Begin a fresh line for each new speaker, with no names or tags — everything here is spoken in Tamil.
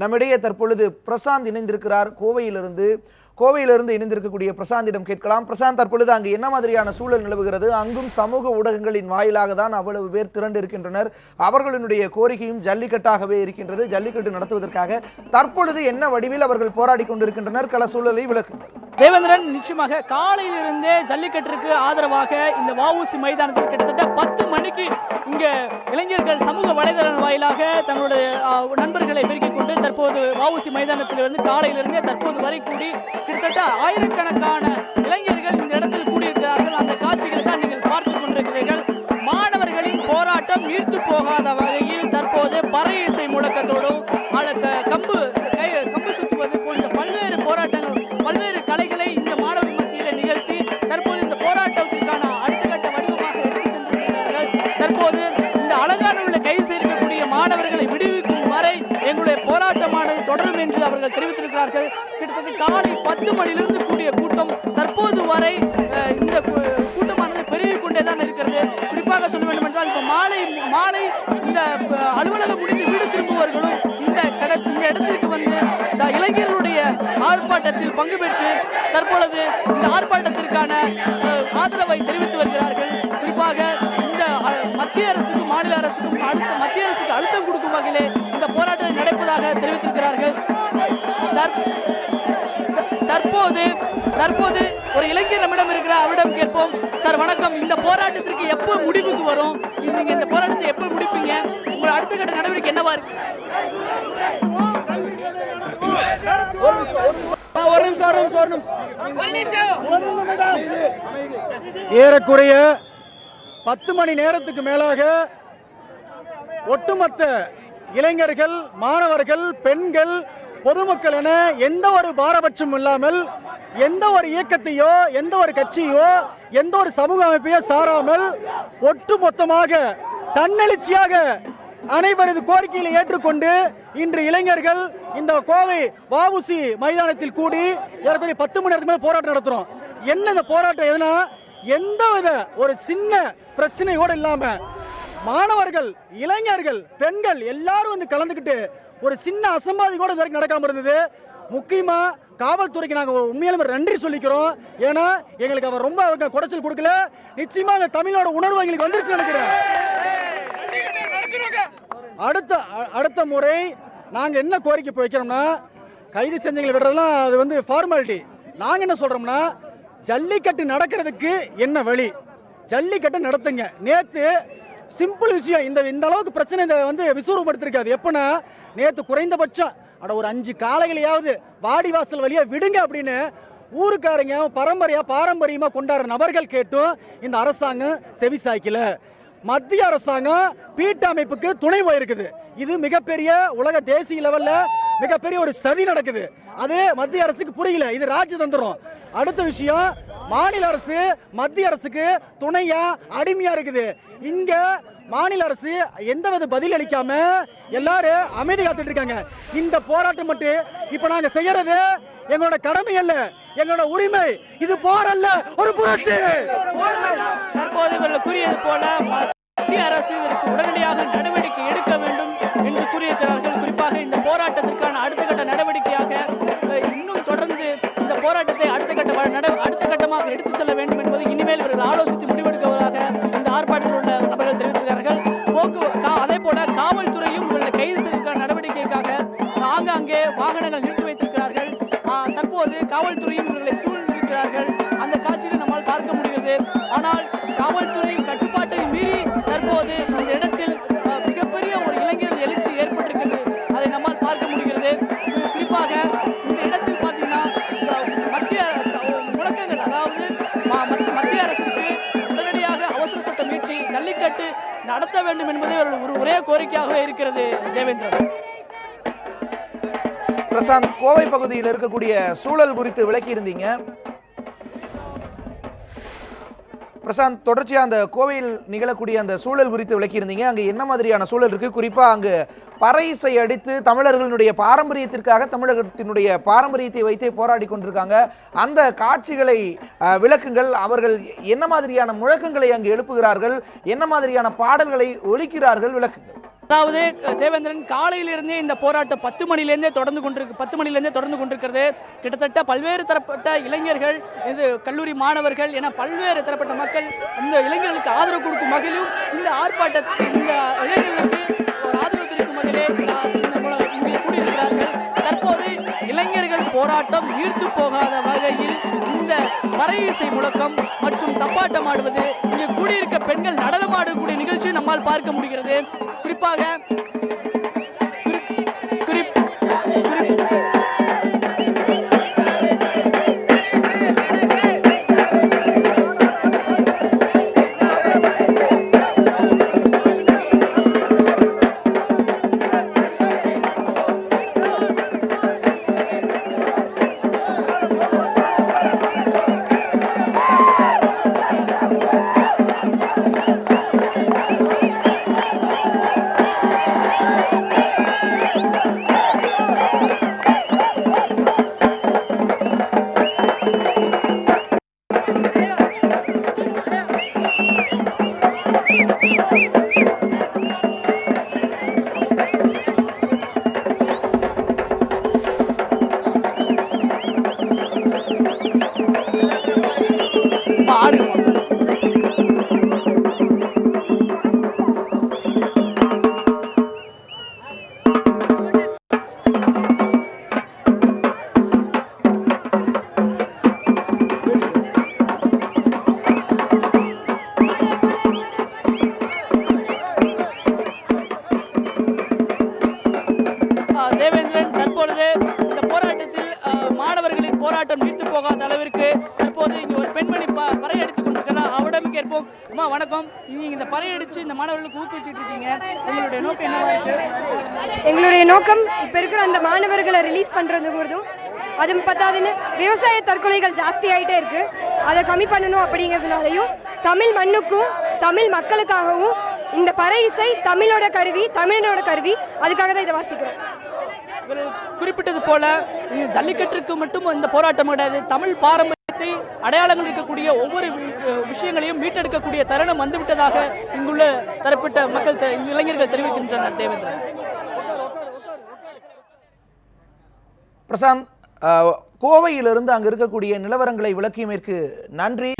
நம்மிடையே தற்பொழுது பிரசாந்த் இணைந்திருக்கிறார். கோவையிலிருந்து கோவையிலிருந்து இணைந்திருக்கக்கூடிய பிரசாந்திடம் கேட்கலாம். பிரசாந்த் தற்பொழுது அங்கு என்ன மாதிரியான சூழல் நிலவுகிறது? அங்கும் சமூக ஊடகங்களின் வாயிலாக தான் அவ்வளவு பேர் திரண்டு இருக்கின்றனர் அவர்களினுடைய கோரிக்கையும் ஜல்லிக்கட்டாகவே இருக்கின்றது. ஜல்லிக்கட்டு நடத்துவதற்காக தற்பொழுது என்ன வடிவில் அவர்கள் போராடி கொண்டிருக்கின்றனர்? கள சூழலை விளக்குங்கள்.
தேவேந்திரன் நிச்சயமாக காலையிலிருந்தே ஜல்லிக்கட்டிற்கு ஆதரவாக இந்த வஉசி மைதானத்தில் கிட்டத்தட்ட பத்து மணிக்கு இங்க இளைஞர்கள் சமூக வலைதளம் வாயிலாக தங்களுடைய நண்பர்களை பெருக்கிக் தற்போது வஉசி மைதானத்திலிருந்து காலையிலிருந்தே தற்போது வரை கூடி கிட்டத்தட்ட ஆயிரக்கணக்கான இளைஞர்கள் இந்த இடத்தில் கூடியிருக்கிறார்கள். அந்த காட்சிகளை தான் நீங்கள் பார்த்து கொண்டிருக்கிறீர்கள். மாணவர்களின் போராட்டம் ஈர்த்து போகாத வகையில் தற்போது பறை இசை முழக்கத்தோடும் அல- கம்பு கை- கம்பு சுத்துவது போன்ற பல்வேறு போராட்டங்கள் பல்வேறு கலைகளை இந்த மாணவர் மத்தியில் நிகழ்த்தி தற்போது இந்த போராட்டத்திற்கான அடுத்த கட்ட வடிவமாக எடுத்து சென்றிருக்கிறார்கள். தற்போது இந்த அலங்காநல்லூரில் கைது செய்திருக்கக்கூடிய மாணவர்களை விடுவிக்கும் தொடரும் என்று அவர்கள் தெரிவித்திருக்கிறார்கள். கிட்டத்தட்ட காலை பத்து மணியிலிருந்து கூடிய கூட்டம் தற்போது வரை இந்த கூட்டமானது பெருகிக் கொண்டே தான் இருக்கிறது. குறிப்பாக சொல்ல வேண்டும் என்றால் இப்போ மாலை மாலை இந்த அலுவலகம் முடிந்து வீடு திரும்புவர்களும் இந்த கட இந்த இடத்திற்கு வந்து இளைஞர்களுடைய ஆர்ப்பாட்டத்தில் பங்கு பெற்று தற்பொழுது இந்த ஆர்ப்பாட்டத்திற்கான ஆதரவை தெரிவித்து வருகிறார்கள். குறிப்பாக இந்த மத்திய அரசுக்கும் மாநில அரசுக்கும் அடுத்த மத்திய அரசுக்கு தற்போது தற்போது ஒரு இளைஞர் நம்மிடம் இருக்கிற அவரிடம் கேட்போம் சார் வணக்கம். இந்த போராட்டத்திற்கு எப்போ முடிவுக்கு வரும்? நீங்க இந்த போராட்டத்தை எப்போ முடிப்பீங்க? உங்களோட அடுத்த கட்ட நடவடிக்கை என்னவா இருக்கு? ஒரு நிமிஷம். ஒரு நிமிஷம் ஒரு நிமிஷம்.
ஏறக்குறைய பத்து மணி நேரத்துக்கு மேலாக ஒட்டுமொத்த இளைஞர்கள் மாணவர்கள் பெண்கள் பொதுமக்கள் என எந்த ஒரு பாரபட்சமும் இல்லாமல் எந்த ஒரு இயக்கத்தையோ எந்த ஒரு கட்சியோ எந்த ஒரு சமூக அமைப்பையோ சாராமல் ஒட்டுமொத்தமாக தன்னெழுச்சியாக அனைவரது கோரிக்கைகளை ஏற்றுக்கொண்டு இன்று இளைஞர்கள் இந்த கோவை வாவுசி மைதானத்தில் கூடி ஏறக்குறைய பத்து மணி நேரத்துக்கு மேலே போராட்டம் நடத்துறோம். என்ன இந்த போராட்டம் எதுனா எந்த வித ஒரு சின்ன பிரச்சனையோடு இல்லாம மாணவர்கள் இளைஞர்கள் பெண்கள் எல்லாரும் வந்து கலந்துக்கிட்டு ஒரு சின்ன அசம்பாதி கூட இது வரைக்கும் நடக்காமல் இருந்தது. முக்கியமா காவல்துறைக்கு நாங்கள் உண்மையிலுமே நன்றி சொல்லிக்கிறோம். ஏன்னா எங்களுக்கு அவர் ரொம்ப அவங்க குடைச்சல் கொடுக்கல. நிச்சயமா அந்த தமிழோட உணர்வு எங்களுக்கு வந்துருச்சு நினைக்கிறேன். அடுத்த அடுத்த முறை நாங்கள் என்ன கோரிக்கை வைக்கிறோம்னா கைது செஞ்சவங்களை விடுறதுலாம் அது வந்து ஃபார்மாலிட்டி நாங்கள் என்ன சொல்கிறோம்னா ஜல்லிக்கட்டு நடக்கிறதுக்கு என்ன வழி? ஜல்லிக்கட்டு நடத்துங்க. நேற்று சிம்பிள் விஷயம் இந்த இந்த அளவுக்கு பிரச்சனை இதை வந்து விசுவப்படுத்திருக்காது எப்படின்னா நேற்று குறைந்தபட்சம் அட ஒரு அஞ்சு காலைகளையாவது வாடி வாசல் வழியாக விடுங்க அப்படின்னு ஊருக்காரங்க பரம்பரையா பாரம்பரியமாக கொண்டாடுற நபர்கள் கேட்டும் இந்த அரசாங்கம் செவி சாய்க்கல. மத்திய அரசாங்கம் பீட்ட அமைப்புக்கு துணை போயிருக்குது. இது மிகப்பெரிய உலக தேசிய லெவலில் மிகப்பெரிய ஒரு சதி நடக்குது. அது மத்திய அரசுக்கு புரியல. இது ராஜதந்திரம் அடுத்த விஷயம் மாநில அரசு மத்திய அரசுக்கு துணையா அடிமையா இருக்குது. இங்க மாநில அரசு எந்தவித பதில் அளிக்காம எல்லாரும் அமைதி காத்துட்டு இருக்காங்க. இந்த போராட்டம் மட்டும் இப்ப நாங்க செய்யறது எங்களோட கடமை அல்ல. எங்களோட உரிமை. இது போர் அல்ல. ஒரு புரட்சி.
தற்போது கூறியது போல மத்திய அரசு இதற்கு உடனடியாக நடவடிக்கை எடுக்க வேண்டும் என்று கூறியிருக்கிறார்கள். குறிப்பாக இந்த போராட்டத்தில் அங்கே வாகனங்கள் நிறுத்தி வைத்திருக்கிறார்கள். தற்போது காவல்துறையும் இவர்களை சூழ்ந்திருக்கிறார்கள். அந்த காட்சியை நம்மால் பார்க்க முடிகிறது. ஆனால் காவல்துறையின் கட்டுப்பாட்டை மீறி தற்போது அந்த இடத்தில் மிகப்பெரிய ஒரு இளைஞர்கள் எழுச்சி ஏற்பட்டிருக்கிறது. அதை நம்மால் பார்க்க முடிகிறது. இது குறிப்பாக இந்த இடத்தில் பார்த்தீங்கன்னா மத்திய முழக்கங்கள் அதாவது ம- மத்திய அரசுக்கு உடனடியாக அவசர சட்டம் இயற்றி ஜல்லிக்கட்டு நடத்த வேண்டும் என்பதே ஒரு ஒரு ஒரே கோரிக்கையாகவே இருக்கிறது தேவேந்திரன்.
பிரசாந்த் கோவை பகுதியில் இருக்கக்கூடிய சூழல் குறித்து விளக்கியிருந்தீங்க. பிரசாந்த் தொடர்ச்சியா அந்த கோவையில் நிகழக்கூடிய அந்த சூழல் குறித்து விளக்கியிருந்தீங்க. அங்கே அங்க என்ன மாதிரியான சூழல் இருக்கு? குறிப்பா அங்கு பறை அடித்து தமிழர்களுடைய பாரம்பரியத்திற்காக தமிழகத்தினுடைய பாரம்பரியத்தை வைத்தே போராடி கொண்டிருக்காங்க. அந்த காட்சிகளை விளக்குங்கள் அவர்கள் என்ன மாதிரியான முழக்கங்களை அங்கு எழுப்புகிறார்கள்? என்ன மாதிரியான பாடல்களை ஒழிக்கிறார்கள் விளக்குங்கள்
அதாவது தேவேந்திரன் காலையிலிருந்தே இந்த போராட்டம் பத்து மணிலேருந்தே தொடர்ந்து கொண்டிருக்கு பத்து மணிலேருந்தே தொடர்ந்து கொண்டிருக்கிறது. கிட்டத்தட்ட பல்வேறு தரப்பட்ட இளைஞர்கள் இது கல்லூரி மாணவர்கள் என பல்வேறு தரப்பட்ட மக்கள் இந்த இளைஞர்களுக்கு ஆதரவு கொடுக்கும் வகையிலும் இந்த ஆர்ப்பாட்டத்தை இந்த இளைஞர்களுக்கு போராட்டம் ஈர்த்து போகாத வகையில் இந்த பறை இசை முழக்கம் மற்றும் தப்பாட்டம் ஆடுவது இங்கே கூடியிருக்க பெண்கள் நடனமாடக்கூடிய நிகழ்ச்சி நம்மால் பார்க்க முடிகிறது. குறிப்பாக போராட்டம் நீர்த்து போகாத அளவிற்கு தற்போது இங்கே ஒரு பெண்மணி ப பறை அடித்துக் கொண்டிருக்கிறார் அவரிடம் கேட்போம். அம்மா வணக்கம். நீங்க இந்த பறை அடிச்சு இந்த மாணவர்களுக்கு ஊக்குவிச்சிட்டு இருக்கீங்க. உங்களுடைய நோக்கம் என்னவா இருக்கு?
எங்களுடைய நோக்கம் இப்போ இருக்கிற அந்த மாணவர்களை ரிலீஸ் பண்ணுறதுங்கிறதும் அது பத்தாதுன்னு விவசாய தற்கொலைகள் ஜாஸ்தி ஆகிட்டே இருக்கு. அதை கம்மி பண்ணணும் அப்படிங்கிறதுனாலையும் தமிழ் மண்ணுக்கும் தமிழ் மக்களுக்காகவும் இந்த பறை இசை தமிழோட கருவி தமிழனோட கருவி அதுக்காக தான் இதை வாசிக்கிறோம்.
குறிப்பிட்டது போல ஜல்லிக்கட்டிற்கு மட்டும் இந்த போராட்டம் கிடையாது. தமிழ் பாரம்பரியத்தை அடையாளங்கள் இருக்கக்கூடிய ஒவ்வொரு வி- விஷயங்களையும் மீட்டெடுக்கக்கூடிய தருணம் வந்துவிட்டதாக இங்குள்ள தரப்பட்ட மக்கள் இளைஞர்கள் தெரிவிக்கின்றனர் தேவேந்திரன்
பிரசாந்த் கோவையிலிருந்து அங்கு இருக்கக்கூடிய நிலவரங்களை விளக்கியமைக்கு நன்றி.